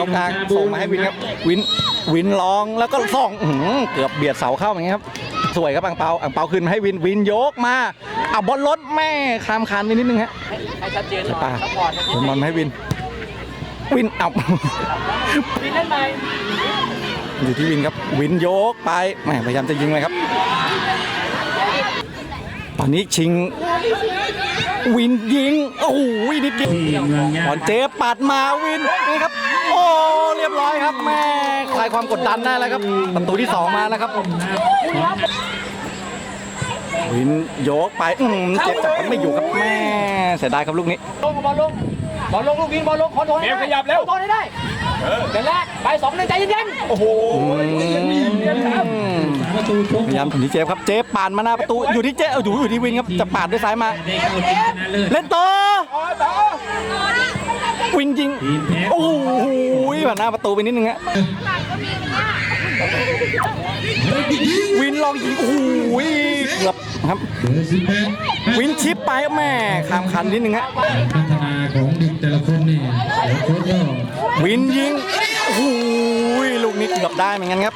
ตรงกลางส่งมาให้วินครับ วินวินลองแล้วก็ส่องอื้อหือเกือบเบียดเสาเข้าอย่างเงี้ยครับ สวยครับอังเปาอังเปาขึ้นมาให้วินวินยกมาเอาบอลรถแม่ข้ามคานไปนิดนึงฮะ ให้ชัดเจนหน่อยป่าซัพพอร์ตผมบอลมาให้วิน วินเอาวินเล่นไหมอยู่ที่วินครับ วินโยกไปแหมพยายามจะยิงเลยครับ ตอนนี้ชิง วินยิง โอ้โหนิดเดียว ที่เมืองย่า บอลเจปัดมาวินนี่ครับโอ้เรี ยบร้อยครับแม่คลายความกดดันได้แล้วครับประตูที่สองมาแล้วครับวินโยกไปอืมเจ็บจับมันไม่อยู่ครับแม่เสียดายครับลูกนี้ลงกับบอลลงบอลลงลูกวินบอลลงคอนโทรลให้ได้ขยับแล้วคอนโทรลให้ได้เดี๋ยวแรกไปสองหนึ่งใจเย็นๆโอ้โหประตูชกพยายามถึงที่เจฟครับเจฟปานมาหน้าประตูอยู่ที่เจฟเอาอยู่อยู่ที่วินครับจะปาดด้วยซ้ายมาได้เข้าชิงชนะเลิศเล่นต่อวินยิงทีมแพ้โอ้โห ผ่านหน้าประตูไปนิดนึงฮะวินลองยิงโอ้โหเกือบครับเบอร์สิบแปดวินชิปไปแม่ข้ามคันนิดนึงฮะพัฒนาของเด็กแต่ละคนนี่โค้ชก็วินยิงโอ้โหลูกนี้เกือบได้เหมือนกันครับ